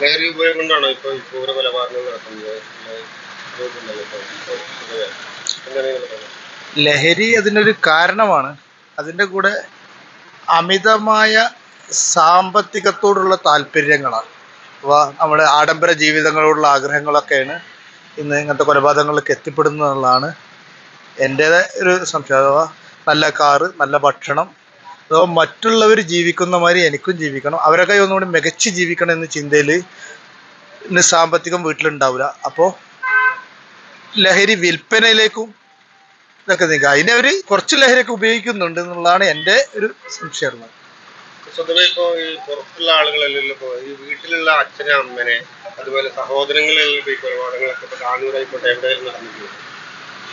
ലഹരി ഉപയോഗം ഇപ്പോൾ ക്രൂര കൊലപാതകങ്ങൾ നടക്കുന്നത്? ലഹരി അതിനൊരു കാരണമാണ്. അതിന്റെ കൂടെ അമിതമായ സാമ്പത്തികത്തോടുള്ള താല്പര്യങ്ങളാണ്. അപ്പോൾ നമ്മുടെ ആഡംബര ജീവിതങ്ങളോടുള്ള ആഗ്രഹങ്ങളൊക്കെയാണ് ഇന്ന് ഇങ്ങനത്തെ കൊലപാതകങ്ങളിലേക്ക് എത്തിപ്പെടുന്നതെന്നുള്ളതാണ് എന്റെ ഒരു സംശയം. നല്ല കാറ് നല്ല ഭക്ഷണം അഥവാ മറ്റുള്ളവർ ജീവിക്കുന്ന മാതിരി എനിക്കും ജീവിക്കണം. അവരൊക്കെ ഒന്നുകൂടി മികച്ച് ജീവിക്കണം എന്ന ചിന്തയിൽ ഇന്ന് സാമ്പത്തികം വീട്ടിലുണ്ടാവില്ല അപ്പോൾ ലഹരി വിൽപ്പനയിലേക്കും ഇതൊക്കെ നീക്കുക അതിനെ അവർ കുറച്ച് ലഹരിയൊക്കെ ഉപയോഗിക്കുന്നുണ്ട് എന്നുള്ളതാണ് എന്റെ ഒരു സംശയം. സ്വതവേ ഈ ഈ വീട്ടിലുള്ള അച്ഛനെ അമ്മനെ അതുപോലെ സഹോദരങ്ങളിലുള്ള ഈ കൊലപാതകങ്ങളൊക്കെ ഇപ്പോൾ താനൂരായിക്കോട്ടെ എവിടെയും നടന്നിട്ടുണ്ട്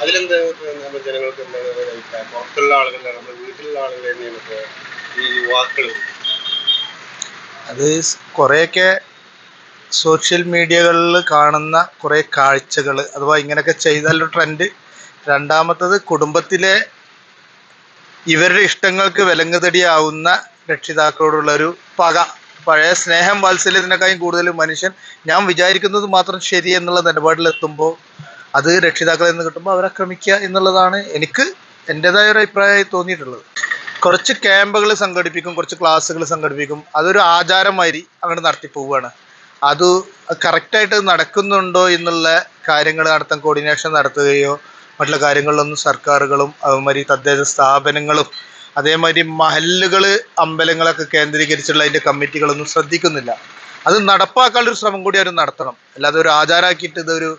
അതിലെന്താ നമ്മുടെ ജനങ്ങൾക്ക് എന്താണ് ഒരു അഭിപ്രായം? പുറത്തുള്ള ആളുകളെ നമ്മുടെ വീട്ടിലുള്ള ആളുകളെ നമുക്ക് ഈ യുവാക്കൾ അത് കുറേയൊക്കെ സോഷ്യൽ മീഡിയകളിൽ കാണുന്ന കുറേ കാഴ്ചകൾ അഥവാ ഇങ്ങനെയൊക്കെ ചെയ്താലൊരു ട്രെൻഡ് രണ്ടാമത്തത് കുടുംബത്തിലെ ഇവരുടെ ഇഷ്ടങ്ങൾക്ക് വിലങ്ങുതടിയാവുന്ന രക്ഷിതാക്കളോടുള്ള ഒരു പക. പഴയ സ്നേഹം വാത്സല്യത്തിനേക്കാളും കൂടുതൽ മനുഷ്യൻ. ഞാൻ വിചാരിക്കുന്നത് മാത്രം ശരി എന്നുള്ള നിലപാടിലെത്തുമ്പോൾ അത് രക്ഷിതാക്കളിൽ നിന്ന് കിട്ടുമ്പോൾ അവരെ എന്നുള്ളതാണ് എനിക്ക് എന്റെതായ ഒരു അഭിപ്രായമായി തോന്നിയിട്ടുള്ളത്. കുറച്ച് ക്യാമ്പുകൾ സംഘടിപ്പിക്കും കുറച്ച് ക്ലാസ്സുകൾ സംഘടിപ്പിക്കും. അതൊരു ആചാരമാതിരി അങ്ങോട്ട് നടത്തി പോവുകയാണ്. അത് കറക്റ്റായിട്ട് നടക്കുന്നുണ്ടോ എന്നുള്ള കാര്യങ്ങൾ നടത്താൻ കോർഡിനേഷൻ നടത്തുകയോ മറ്റുള്ള കാര്യങ്ങളിലൊന്നും സർക്കാരുകളും അതുമാതിരി തദ്ദേശ സ്ഥാപനങ്ങളും അതേമാതിരി മഹല്ലുകൾ അമ്പലങ്ങളൊക്കെ കേന്ദ്രീകരിച്ചുള്ള അതിന്റെ കമ്മിറ്റികളൊന്നും ശ്രദ്ധിക്കുന്നില്ല. അത് നടപ്പാക്കാനുള്ളൊരു ശ്രമം കൂടി അവർ നടത്തണം. അല്ലാതെ ഒരു ആചാരമാക്കിയിട്ട് ഇതൊരു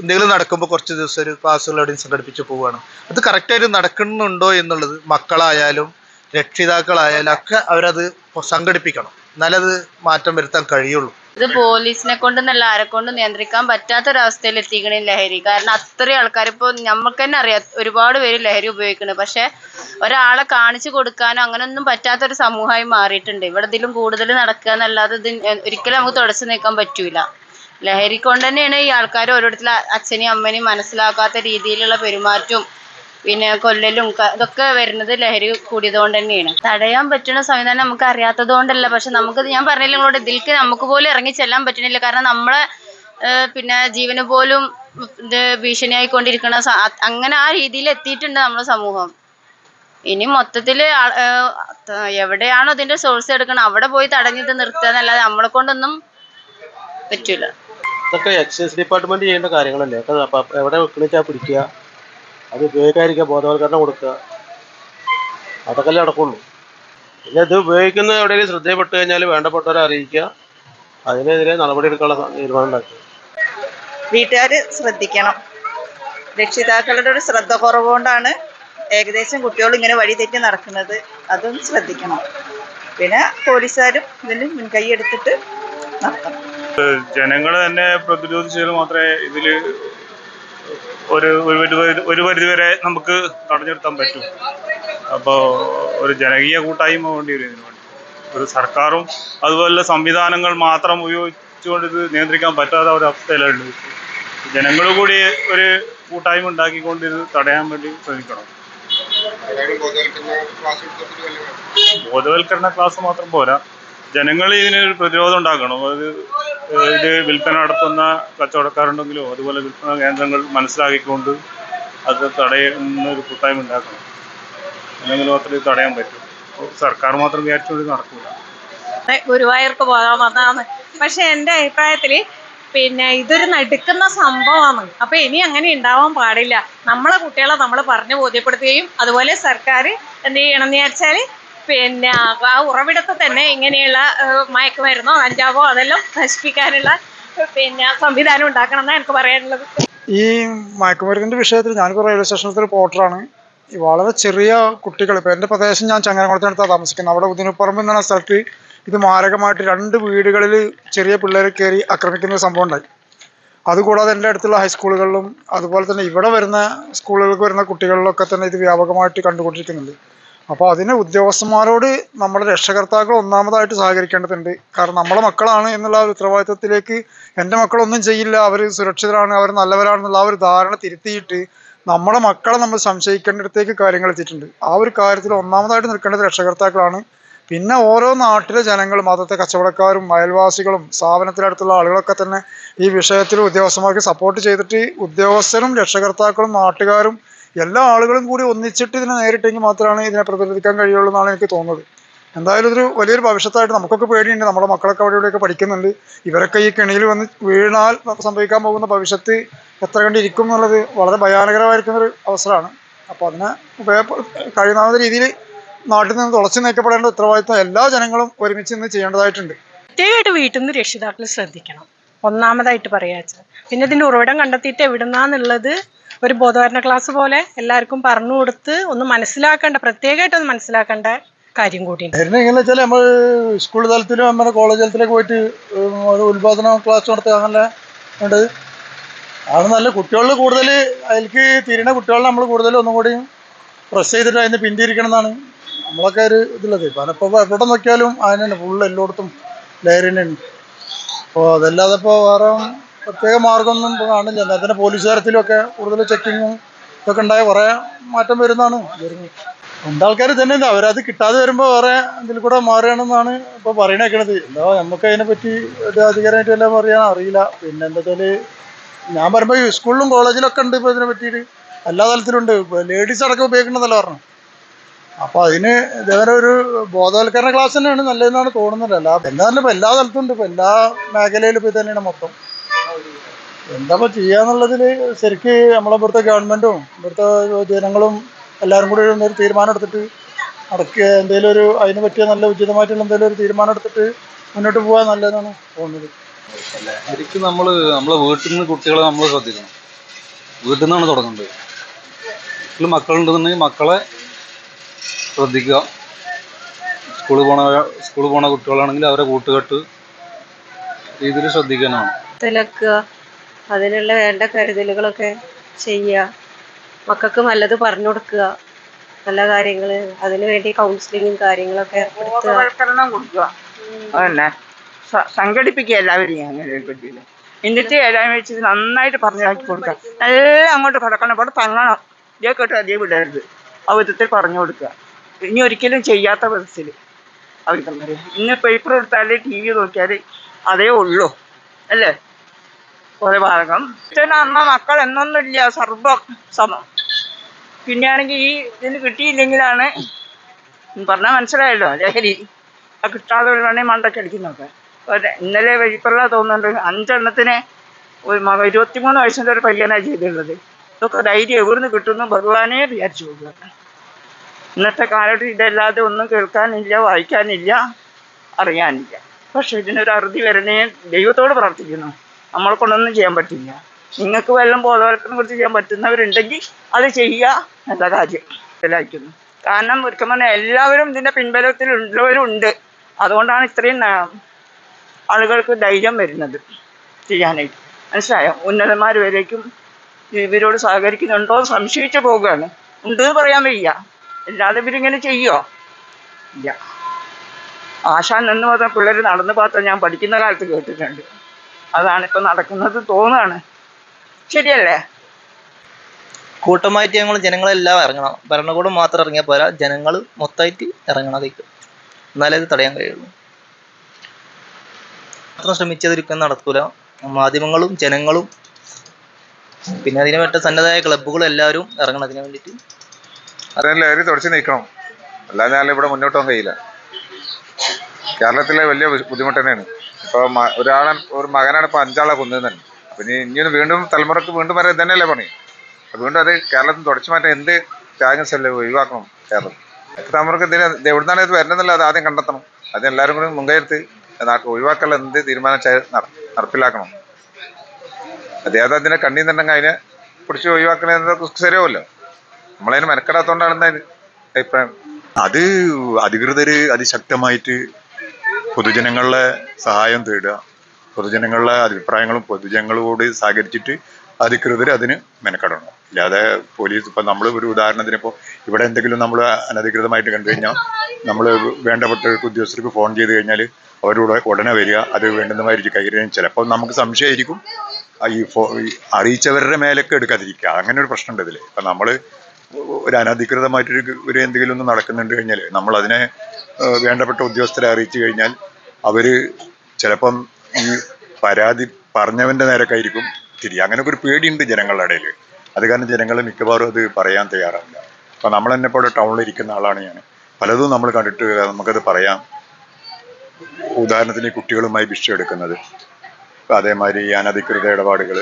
എന്തെങ്കിലും നടക്കുമ്പോൾ കുറച്ച് ദിവസം ഒരു ക്ലാസ്സുകൾ എവിടെയും സംഘടിപ്പിച്ച് പോവുകയാണ്. അത് കറക്റ്റായിട്ട് നടക്കുന്നുണ്ടോ എന്നുള്ളത് മക്കളായാലും രക്ഷിതാക്കളായാലും ഒക്കെ അവരത് സംഘടിപ്പിക്കണം. എന്നാലത് മാറ്റം വരുത്താൻ കഴിയുള്ളൂ. ഇത് പോലീസിനെ കൊണ്ടെന്നല്ല ആരെ കൊണ്ടും നിയന്ത്രിക്കാൻ പറ്റാത്തൊരവസ്ഥയിൽ എത്തിക്കണേ ലഹരി. കാരണം അത്രയും ആൾക്കാർ ഇപ്പോൾ നമുക്ക് തന്നെ അറിയാം ഒരുപാട് പേര് ലഹരി ഉപയോഗിക്കുന്നത് പക്ഷെ ഒരാളെ കാണിച്ചു കൊടുക്കാനോ അങ്ങനെയൊന്നും പറ്റാത്തൊരു സമൂഹമായി മാറിയിട്ടുണ്ട്. ഇവിടെ ഇതിലും കൂടുതൽ നടക്കുക എന്നല്ലാതെ ഇത് ഒരിക്കലും നമുക്ക് തുടച്ചു നീക്കാൻ പറ്റൂല. ലഹരി കൊണ്ട് തന്നെയാണ് ഈ ആൾക്കാർ ഓരോരുത്തരും അച്ഛനെയും അമ്മനെയും മനസ്സിലാക്കാത്ത രീതിയിലുള്ള പെരുമാറ്റവും പിന്നെ കൊല്ലലും ഇതൊക്കെ വരുന്നത് ലഹരി കൂടിയത് കൊണ്ട് തന്നെയാണ് തടയാൻ പറ്റുന്ന സംവിധാനം നമുക്ക് അറിയാത്തത് കൊണ്ടല്ല പക്ഷെ നമുക്ക് ഞാൻ പറഞ്ഞില്ല നിങ്ങളോട് നമുക്ക് പോലും ഇറങ്ങി ചെല്ലാൻ പറ്റുന്നില്ല. കാരണം നമ്മളെ പിന്നെ ജീവന് പോലും ഇത് കൊണ്ടിരിക്കുന്ന അങ്ങനെ ആ രീതിയിൽ എത്തിയിട്ടുണ്ട് നമ്മുടെ സമൂഹം. ഇനി മൊത്തത്തിൽ എവിടെയാണോ ഇതിന്റെ സോഴ്സ് എടുക്കണം അവിടെ പോയി തടഞ്ഞിട്ട് നിർത്തുക എന്നല്ലാതെ നമ്മളെ കൊണ്ടൊന്നും പറ്റൂല. ഇതൊക്കെ എക്സൈസ് ഡിപ്പാർട്ട്മെന്റ് ചെയ്യേണ്ട കാര്യങ്ങളല്ലേ? അപ്പൊ എവിടെ വെക്കണിച്ചാൽ പിടിക്കുക? അത് ഉപയോഗിക്കാതിരിക്കുക ബോധവൽക്കരണം കൊടുക്കുക. അതൊക്കെ അല്ലേ നടക്കുള്ളൂ. പിന്നെ ഇത് ഉപയോഗിക്കുന്ന എവിടെയെങ്കിലും ശ്രദ്ധയിൽപ്പെട്ട് കഴിഞ്ഞാൽ വേണ്ടപ്പെട്ടവരെ അറിയിക്കുക. അതിനെതിരെ നടപടി എടുക്കാനുള്ള തീരുമാനം ഉണ്ടാക്കുക. വീട്ടുകാർ ശ്രദ്ധിക്കണം. രക്ഷിതാക്കളുടെ ഒരു ശ്രദ്ധ കുറവുകൊണ്ടാണ് ഏകദേശം കുട്ടികൾ ഇങ്ങനെ വഴി തെറ്റി നടക്കുന്നത്. അതും ശ്രദ്ധിക്കണം. പിന്നെ പോലീസുകാരും ഇതിന് മുൻകൈ എടുത്തിട്ട് നടത്തണം. ജനങ്ങൾ തന്നെ പ്രതിരോധിച്ചാൽ മാത്രമേ ഇതിൽ ഒരു ഒരു പരിധി ഒരു പരിധി വരെ നമുക്ക് തടഞ്ഞു പറ്റും. അപ്പോൾ ഒരു ജനകീയ കൂട്ടായ്മ വേണ്ടി വരും ഇതിന് വേണ്ടി. ഒരു സർക്കാരും അതുപോലെ സംവിധാനങ്ങൾ മാത്രം ഉപയോഗിച്ചുകൊണ്ട് ഇത് നിയന്ത്രിക്കാൻ പറ്റാത്ത ഒരു അവസ്ഥയിലുണ്ട് ജനങ്ങൾ കൂടി ഒരു കൂട്ടായ്മ ഉണ്ടാക്കിക്കൊണ്ട് ഇത് തടയാൻ വേണ്ടി ശ്രമിക്കണം. ബോധവൽക്കരണ ക്ലാസ് മാത്രം പോരാ. ജനങ്ങൾ ഇതിനൊരു പ്രതിരോധം ഉണ്ടാക്കണം അത് ഇത് വിൽപ്പന നടത്തുന്ന കച്ചവടക്കാരുണ്ടെങ്കിലോ അതുപോലെ വിൽപ്പന കേന്ദ്രങ്ങൾ മനസ്സിലാക്കിക്കൊണ്ട് അത് തടയുന്ന ഒരു കൂട്ടായ്മ ഉണ്ടാക്കണം. അല്ലെങ്കിൽ മാത്രമേ തടയാൻ പറ്റൂ. സർക്കാർ മാത്രം വിചാരിച്ചുകൊണ്ട് നടക്കൂല. നടക്കില്ല ഗുരുവായൂർക്ക് പോകാൻ വന്നതാണ്. പക്ഷെ എന്റെ അഭിപ്രായത്തിൽ പിന്നെ ഇതൊരു നടുക്കുന്ന സംഭവമാണ്. അപ്പൊ ഇനി അങ്ങനെ ഉണ്ടാവാൻ പാടില്ല. നമ്മളെ കുട്ടികളെ നമ്മൾ പറഞ്ഞു ബോധ്യപ്പെടുത്തുകയും അതുപോലെ സർക്കാർ എന്ത് ചെയ്യണം എന്ന് വിചാരിച്ചാൽ പിന്നെ ആ ഉറവിടത്തെ തന്നെ ഇങ്ങനെയുള്ള മയക്കുമരുന്നോ കഞ്ചാവോ അതെല്ലാം നശിപ്പിക്കാനുള്ള പിന്നെ സംവിധാനം ഉണ്ടാക്കണം എന്നാണ് എനിക്ക് പറയാനുള്ളത്. ഈ മയക്കുമരുന്നിന്റെ വിഷയത്തിൽ ഞാനിപ്പോൾ റെയിൽവേ സ്റ്റേഷനിലത്തെ ഒരു പോർട്ടറാണ് വളരെ ചെറിയ കുട്ടികൾ ഇപ്പോൾ എന്റെ പ്രദേശം ഞാൻ ചങ്ങനകുളത്തിനടുത്താണ് താമസിക്കുന്നത്. അവിടെ ഉദിനപ്പുറമ്പ് എന്ന സ്ഥലത്ത് ഇത് മാരകമായിട്ട് രണ്ട് വീടുകളിൽ ചെറിയ പിള്ളേരെ കയറി ആക്രമിക്കുന്ന ഒരു സംഭവം ഉണ്ടായി. അതുകൂടാതെ എന്റെ അടുത്തുള്ള ഹൈസ്കൂളുകളിലും അതുപോലെ തന്നെ ഇവിടെ വരുന്ന സ്കൂളുകൾക്ക് വരുന്ന കുട്ടികളിലൊക്കെ തന്നെ ഇത് വ്യാപകമായിട്ട് കണ്ടുകൊണ്ടിരിക്കുന്നുണ്ട്. അപ്പോൾ അതിന് ഉദ്യോഗസ്ഥന്മാരോട് നമ്മുടെ രക്ഷകർത്താക്കൾ ഒന്നാമതായിട്ട് സഹകരിക്കേണ്ടതുണ്ട്. കാരണം നമ്മളെ മക്കളാണ് എന്നുള്ള ഒരു ഉത്തരവാദിത്വത്തിലേക്ക് എന്റെ മക്കളൊന്നും ചെയ്യില്ല. അവർ സുരക്ഷിതരാണ് അവർ നല്ലവരാണെന്നുള്ള ആ ഒരു ധാരണ തിരുത്തിയിട്ട് നമ്മുടെ മക്കളെ നമ്മൾ സംശയിക്കേണ്ടിടത്തേക്ക് കാര്യങ്ങൾ എത്തിയിട്ടുണ്ട്. ആ ഒരു കാര്യത്തിൽ ഒന്നാമതായിട്ട് നിൽക്കേണ്ടത് രക്ഷകർത്താക്കളാണ്. പിന്നെ ഓരോ നാട്ടിലെ ജനങ്ങളും അതത്തെ കച്ചവടക്കാരും അയൽവാസികളും സ്ഥാപനത്തിനടുത്തുള്ള ആളുകളൊക്കെ തന്നെ ഈ വിഷയത്തിൽ ഉദ്യോഗസ്ഥന്മാർക്ക് സപ്പോർട്ട് ചെയ്തിട്ട് ഉദ്യോഗസ്ഥരും രക്ഷകർത്താക്കളും നാട്ടുകാരും എല്ലാ ആളുകളും കൂടി ഒന്നിച്ചിട്ട് ഇതിനെ നേരിട്ടെങ്കിൽ മാത്രമാണ് ഇതിനെ പ്രതിരോധിക്കാൻ കഴിയുള്ളൂ എന്നാണ് എനിക്ക് തോന്നുന്നത്. എന്തായാലും ഇതൊരു വലിയൊരു ഭവിഷ്യത്തായിട്ട് നമുക്കൊക്കെ പേടിയുണ്ട്. നമ്മുടെ മക്കളൊക്കെ അവിടെ ഇവിടെയൊക്കെ പഠിക്കുന്നുണ്ട്. ഇവരൊക്കെ ഈ കെണിയിൽ വന്ന് വീണാൽ സംഭവിക്കാൻ പോകുന്ന ഭവിഷ്യത്ത് എത്ര കണ്ടിരിക്കും എന്നുള്ളത് വളരെ ഭയാനകരമായിരിക്കുന്ന ഒരു അവസരമാണ്. അപ്പോൾ അതിനെ കഴിയുന്ന രീതിയിൽ നാട്ടിൽ നിന്ന് തുളച്ചു നീക്കപ്പെടേണ്ട ഉത്തരവാദിത്തം എല്ലാ ജനങ്ങളും ഒരുമിച്ച് നിന്ന് ചെയ്യേണ്ടതായിട്ടുണ്ട്. പ്രത്യേകമായിട്ട് വീട്ടിൽ നിന്ന് രക്ഷിതാക്കൾ ശ്രദ്ധിക്കണം. ഒന്നാമതായിട്ട് പറയാച്ചാൽ. പിന്നെ ഇതിന്റെ ഉറവിടം കണ്ടെത്തിയിട്ട് എവിടുന്നാന്നുള്ളത് ഒരു ബോധവരണ ക്ലാസ് പോലെ എല്ലാവർക്കും പറഞ്ഞു കൊടുത്ത് ഒന്ന് മനസ്സിലാക്കേണ്ട പ്രത്യേകമായിട്ട് ഒന്ന് മനസ്സിലാക്കേണ്ട കാര്യം കൂടി വെച്ചാൽ നമ്മൾ സ്കൂൾ തലത്തിലും നമ്മുടെ കോളേജ് തലത്തിലേക്ക് പോയിട്ട് ഒരു ഉത്പാദന ക്ലാസ് നടത്തുക അങ്ങനെ ഉണ്ട്. ആണ് നല്ല കുട്ടികളിൽ കൂടുതൽ അതിലേക്ക് തിരിയണ കുട്ടികളെ നമ്മൾ കൂടുതൽ ഒന്നും കൂടി പ്രസ് ചെയ്തിട്ട് അതിന് പിന്തിരിക്കണം എന്നാണ് നമ്മളൊക്കെ ഒരു ഇതുള്ളത്. ഇപ്പം ഇപ്പോൾ എവിടെ നോക്കിയാലും അതിന് തന്നെ ഫുള്ള് എല്ലായിടത്തും ലഹരി അപ്പോൾ അതല്ലാതെ ഇപ്പോൾ വേറെ പ്രത്യേക മാർഗമൊന്നും കാണില്ല. നേരത്തെ പോലീസ് തരത്തിലൊക്കെ കൂടുതൽ ചെക്കിങ്ങും ഇതൊക്കെ ഉണ്ടായ കുറേ മാറ്റം വരുന്നതാണ്. തന്നെ ഉണ്ട്. അവരത് കിട്ടാതെ വരുമ്പോൾ വേറെ ഇതിൽ കൂടെ മാറുകയാണെന്നാണ് ഇപ്പോൾ പറയണേക്കണത്. എന്താ നമുക്ക് അതിനെ പറ്റി ഒരു അധികാരമായിട്ട് എല്ലാം പറയാൻ അറിയില്ല. പിന്നെ എന്താ വെച്ചാൽ ഞാൻ പറയുമ്പോൾ സ്കൂളിലും കോളേജിലൊക്കെ ഉണ്ട് ഇപ്പോൾ ഇതിനെ പറ്റിയിട്ട്. എല്ലാ തലത്തിലുണ്ട്. ലേഡീസ് അടക്കം ഉപയോഗിക്കണമെന്നല്ല പറഞ്ഞു അപ്പോൾ അതിന് ഇതേവരെ ഒരു ബോധവൽക്കരണ ക്ലാസ് തന്നെയാണ് നല്ലതെന്നാണ് തോന്നുന്നത്. അല്ല എന്നാലും ഇപ്പോൾ എല്ലാ തലത്തും ഉണ്ട്. ഇപ്പോൾ എല്ലാ മേഖലയിലും ഇപ്പോൾ തന്നെയാണ് മൊത്തം. എന്താ ചെയ്യാന്നുള്ളതിൽ ശരിക്ക് നമ്മളെ ഇവിടുത്തെ ഗവൺമെന്റും ഇവിടുത്തെ ജനങ്ങളും എല്ലാവരും കൂടി ഒരു തീരുമാനം എടുത്തിട്ട് നടക്കുക. എന്തെങ്കിലും ഒരു അതിന് പറ്റിയ നല്ല ഉചിതമായിട്ടുള്ള എന്തെങ്കിലും ഒരു തീരുമാനം എടുത്തിട്ട് മുന്നോട്ട് പോകാൻ നല്ലതെന്നാണ് തോന്നുന്നത്. ശരിക്കും നമ്മൾ നമ്മളെ വീട്ടിൽ നിന്ന് കുട്ടികളെ നമ്മൾ ശ്രദ്ധിക്കണം. വീട്ടിൽ നിന്നാണ് തുടങ്ങേണ്ടത്. വീട്ടിൽ മക്കളുണ്ടെന്നുണ്ടെങ്കിൽ മക്കളെ ശ്രദ്ധിക്കുക. സ്കൂളിൽ പോണ സ്കൂളിൽ പോണ കുട്ടികളാണെങ്കിൽ അവരെ കൂട്ടുകെട്ട് രീതിയിൽ ശ്രദ്ധിക്കാനാണ്. തിലക്കുക അതിനുള്ള വേണ്ട കരുതലുകളൊക്കെ ചെയ്യുക. മക്കൾക്ക് നല്ലത് പറഞ്ഞു കൊടുക്കുക. നല്ല കാര്യങ്ങൾ അതിനു വേണ്ടി കൗൺസിലിങ്ങും കാര്യങ്ങളൊക്കെ ബോധവൽക്കരണം കൊടുക്കുക. അതന്നെ. സംഘടിപ്പിക്കുക എല്ലാവരെയും അങ്ങനെ പറ്റിയില്ല എന്നിട്ട് എല്ലാം വെച്ച് നന്നായിട്ട് പറഞ്ഞാക്കി കൊടുക്കുക. എല്ലാം അങ്ങോട്ട് കിടക്കണം. ഇവിടെ തങ്ങണം. ഇതേ കേട്ടോ അതേ വിടരുത് ആ വിധത്തിൽ പറഞ്ഞു കൊടുക്കുക. ഇനി ഒരിക്കലും ചെയ്യാത്ത വിധത്തിൽ അവർക്ക് പറയാം ഇന്ന് പേപ്പർ എടുത്താൽ ടി വി നോക്കിയാൽ അതേ ഉള്ളൂ. അല്ലേ? ഒരു ഭാഗം. അമ്മ മക്കൾ എന്നൊന്നുമില്ല സർവം സമം. പിന്നെയാണെങ്കിൽ ഈ ഇതിന് കിട്ടിയില്ലെങ്കിലാണ് പറഞ്ഞാൽ മനസ്സിലായല്ലോ. ലഹരി ആ കിട്ടാതെ വേണമെങ്കിൽ മണ്ടൊക്കെ അടിക്കുന്നൊക്കെ ഇന്നലെ വഴിപ്പുള്ള തോന്നുന്നുണ്ട്. അഞ്ചെണ്ണത്തിന് ഒരു മക ഇരുപത്തിമൂന്ന് വയസ്സിന്റെ ഒരു പയ്യനാണ് ചെയ്തിട്ടുള്ളത്. ഇതൊക്കെ ധൈര്യം എവിടുന്ന് കിട്ടുന്നു ഭഗവാനെ വിചാരിച്ചു പോകുക ഇന്നത്തെ കാലത്ത് ഇതല്ലാതെ ഒന്നും കേൾക്കാനില്ല വായിക്കാനില്ല അറിയാനില്ല. പക്ഷെ ഇതിനൊരു അറുതി വരണേ ദൈവത്തോട് പ്രാർത്ഥിക്കുന്നു. നമ്മളെ കൊണ്ടൊന്നും ചെയ്യാൻ പറ്റില്ല. നിങ്ങൾക്ക് വല്ലതും ബോധവൽക്കരണം കുറിച്ച് ചെയ്യാൻ പറ്റുന്നവരുണ്ടെങ്കിൽ അത് ചെയ്യുക നല്ല കാര്യം മനസ്സിലാക്കുന്നു. കാരണം ഒരിക്കൽ പറഞ്ഞാൽ എല്ലാവരും ഇതിന്റെ പിൻബലത്തിൽ ഉള്ളവരുണ്ട് അതുകൊണ്ടാണ് ഇത്രയും ആളുകൾക്ക് ധൈര്യം വരുന്നത് ചെയ്യാനായിട്ട്. മനസ്സിലായോ? ഉന്നതന്മാർ വരേക്കും ഇവരോട് സഹകരിക്കുന്നുണ്ടോ സംശയിച്ചു പോവുകയാണ്. ഉണ്ട് എന്ന് പറയാൻ വയ്യ. അല്ലാതെ ഇവരിങ്ങനെ ചെയ്യോ ഇല്ല. ആശാൻ എന്ന് പറഞ്ഞ പിള്ളേർ നടന്നു പാത്ത ഞാൻ പഠിക്കുന്ന കാലത്ത് കേട്ടിട്ടുണ്ട്. അതാണ് ഇപ്പം നടക്കുന്നത് തോന്നാണ്. ശരിയല്ലേ? കൂട്ടമായിട്ട് ഞങ്ങൾ ജനങ്ങളെല്ലാം ഇറങ്ങണം. ഭരണകൂടം മാത്രം ഇറങ്ങിയാൽ പോരാ. ജനങ്ങൾ മൊത്തമായിട്ട് ഇറങ്ങണം അതിലേക്ക്. എന്നാലേ ഇത് തടയാൻ കഴിയുള്ളൂ. മാത്രം ശ്രമിച്ചതിരിക്കും നടക്കൂല. മാധ്യമങ്ങളും ജനങ്ങളും പിന്നെ അതിന് പറ്റ സന്നദ്ധമായ ക്ലബ്ബുകളും എല്ലാവരും ഇറങ്ങണം അതിനു വേണ്ടിയിട്ട്. അതെല്ലാം ലഹരി തുടച്ചു നീക്കണം. അല്ലാതെ ഞാൻ ഇവിടെ മുന്നോട്ട് പോകാൻ കഴിയില്ല. കേരളത്തിലെ വലിയ ബുദ്ധിമുട്ട് തന്നെയാണ്. ഇപ്പോൾ ഒരാളെ ഒരു മകനാണ് ഇപ്പോൾ അഞ്ചാളെ കൊന്നത് തന്നെ ഇനി ഇനിയൊന്ന് വീണ്ടും തലമുറയ്ക്ക് വീണ്ടും വരെ ഇതന്നെയല്ലേ പണി? വീണ്ടും അത് കേരളത്തിൽ തുടച്ചു മാറ്റാൻ എന്ത് ത്യാഗം അല്ലേ ഒഴിവാക്കണം കേരളം. തലമുറയ്ക്ക് ഇതിന് ഇത് എവിടുന്നാണ് ഇത് വരുന്നതെന്നല്ല അത് ആദ്യം കണ്ടെത്തണം. അത് എല്ലാവരും കൂടി മുൻകൈയെടുത്ത് നാട്ടിൽ ഒഴിവാക്കാനുള്ള എന്ത് തീരുമാനം നടപ്പിലാക്കണം. അദ്ദേഹം അതിനെ കണ്ണീന്നുണ്ടെങ്കിൽ അതിനെ പിടിച്ച് ഒഴിവാക്കണത് ശരിയാവുമല്ലോ. നമ്മളതിന് മെനക്കെടാത്തോണ്ടാണ് അഭിപ്രായം. അത് അധികൃതർ അതിശക്തമായിട്ട് പൊതുജനങ്ങളുടെ സഹായം തേടുക. പൊതുജനങ്ങളുടെ അഭിപ്രായങ്ങളും പൊതുജനങ്ങളോട് സഹകരിച്ചിട്ട് അധികൃതർ അതിന് മെനക്കെടണം. ഇല്ലാതെ പോലീസ് ഇപ്പം നമ്മൾ ഒരു ഉദാഹരണത്തിന് ഇപ്പോൾ ഇവിടെ എന്തെങ്കിലും നമ്മൾ അനധികൃതമായിട്ട് കണ്ടു കഴിഞ്ഞാൽ നമ്മൾ വേണ്ടപ്പെട്ട ഉദ്യോഗസ്ഥർക്ക് ഫോൺ ചെയ്ത് കഴിഞ്ഞാൽ അവരോട് ഉടനെ വരിക അത് വേണ്ടുന്നമായിരിക്കും കൈകാര്യം. ചിലപ്പോൾ നമുക്ക് സംശയമായിരിക്കും. ഈ ഫോ അറിയിച്ചവരുടെ മേലൊക്കെ എടുക്കാതിരിക്കുക. അങ്ങനെ ഒരു പ്രശ്നമുണ്ട് ഇതിൽ ഇപ്പം നമ്മൾ ഒരു അനധികൃതമായിട്ടൊരു ഒരു എന്തെങ്കിലും ഒന്ന് നടക്കുന്നുണ്ട് കഴിഞ്ഞാൽ നമ്മൾ അതിനെ വേണ്ടപ്പെട്ട ഉദ്യോഗസ്ഥരെ അറിയിച്ചു കഴിഞ്ഞാൽ അവർ ചിലപ്പം ഈ പരാതി പറഞ്ഞവന്റെ നേരക്കായിരിക്കും തിരി അങ്ങനെയൊക്കെ ഒരു പേടിയുണ്ട് ജനങ്ങളുടെ ഇടയിൽ അത് കാരണം ജനങ്ങൾ മിക്കവാറും അത് പറയാൻ തയ്യാറാവില്ല. അപ്പം നമ്മൾ തന്നെ ഇപ്പോൾ ടൗണിൽ ഇരിക്കുന്ന ആളാണ് ഞാൻ. പലതും നമ്മൾ കണ്ടിട്ട് നമുക്കത് പറയാം. ഉദാഹരണത്തിന് കുട്ടികളുമായി ഭിക്ഷ എടുക്കുന്നത്. അതേമാതിരി ഈ അനധികൃത ഇടപാടുകൾ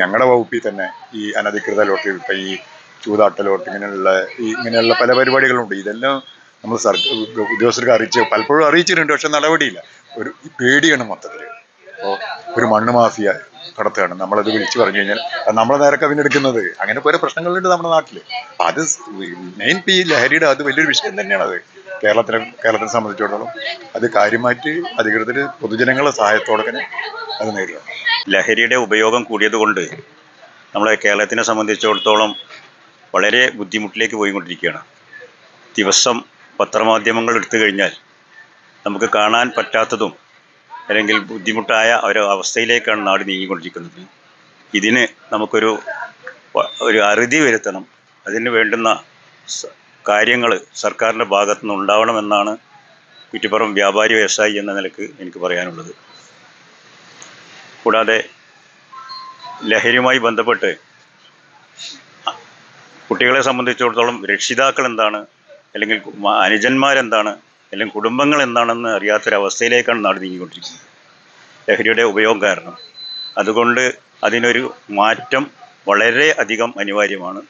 ഞങ്ങളുടെ വകുപ്പിൽ തന്നെ ഈ അനധികൃത ലോട്ടറി ഈ ചൂതാട്ട ലോട്ടറി ഇങ്ങനെയുള്ള ഈ ഇങ്ങനെയുള്ള പല പരിപാടികളുണ്ട്. ഇതെല്ലാം നമ്മൾ സർക്കാർ ഉദ്യോഗസ്ഥർക്ക് അറിയിച്ച് പലപ്പോഴും അറിയിച്ചിട്ടുണ്ട് പക്ഷെ നടപടിയില്ല. ഒരു പേടിയാണ് മൊത്തത്തിൽ ഒരു മണ്ണ് മാഫിയ കടത്തുകയാണ് നമ്മളത് വിളിച്ചു പറഞ്ഞു കഴിഞ്ഞാൽ നമ്മളെ നേരെ കവിനെടുക്കുന്നത് അങ്ങനെ പല പ്രശ്നങ്ങളുണ്ട് നമ്മുടെ നാട്ടിൽ അത് മെയിൻ പി ലഹരിയുടെ അത് വലിയൊരു വിഷയം തന്നെയാണ് അത് കേരളത്തിനെ കേരളത്തിനെ സംബന്ധിച്ചിടത്തോളം അത് കാര്യമായിട്ട് അധികൃതർ പൊതുജനങ്ങളുടെ സഹായത്തോടെ തന്നെ അത് നേരിടണം ലഹരിയുടെ ഉപയോഗം കൂടിയതുകൊണ്ട് നമ്മളെ കേരളത്തിനെ സംബന്ധിച്ചിടത്തോളം വളരെ ബുദ്ധിമുട്ടിലേക്ക് പോയിക്കൊണ്ടിരിക്കുകയാണ്. ദിവസം പത്രമാധ്യമങ്ങൾ എടുത്തു കഴിഞ്ഞാൽ നമുക്ക് കാണാൻ പറ്റാത്തതും അല്ലെങ്കിൽ ബുദ്ധിമുട്ടായ ഒരു അവസ്ഥയിലേക്കാണ് നാട് നീങ്ങിക്കൊണ്ടിരിക്കുന്നത്. ഇതിന് നമുക്കൊരു ഒരു അറുതി വരുത്തണം. അതിന് വേണ്ടുന്ന കാര്യങ്ങൾ സർക്കാരിന്റെ ഭാഗത്തു നിന്ന് ഉണ്ടാവണമെന്നാണ് കുറ്റിപ്പുറം വ്യാപാരി വ്യവസായി എന്ന നിലയ്ക്ക് എനിക്ക് പറയാനുള്ളത്. കൂടാതെ ലഹരിയുമായി ബന്ധപ്പെട്ട് കുട്ടികളെ സംബന്ധിച്ചിടത്തോളം രക്ഷിതാക്കൾ എന്താണ് അല്ലെങ്കിൽ അനുജന്മാരെന്താണ് അല്ലെങ്കിൽ കുടുംബങ്ങൾ എന്താണെന്ന് അറിയാത്തൊരവസ്ഥയിലേക്കാണ് നാട് നീങ്ങിക്കൊണ്ടിരിക്കുന്നത്. ലഹരിയുടെ ഉപയോഗം കാരണം. അതുകൊണ്ട് അതിനൊരു മാറ്റം വളരെ അധികം അനിവാര്യമാണ്.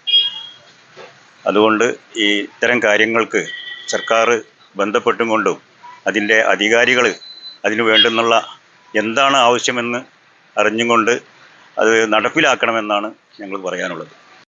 അതുകൊണ്ട് ഈ ഇത്തരം കാര്യങ്ങൾക്ക് സർക്കാർ ബന്ധപ്പെട്ടും കൊണ്ടും അതിന്റെ അധികാരികൾ അതിനു വേണ്ടുന്നുള്ള എന്താണ് ആവശ്യമെന്ന് അറിഞ്ഞുകൊണ്ട് അത് നടപ്പിലാക്കണമെന്നാണ് ഞങ്ങൾ പറയാനുള്ളത്.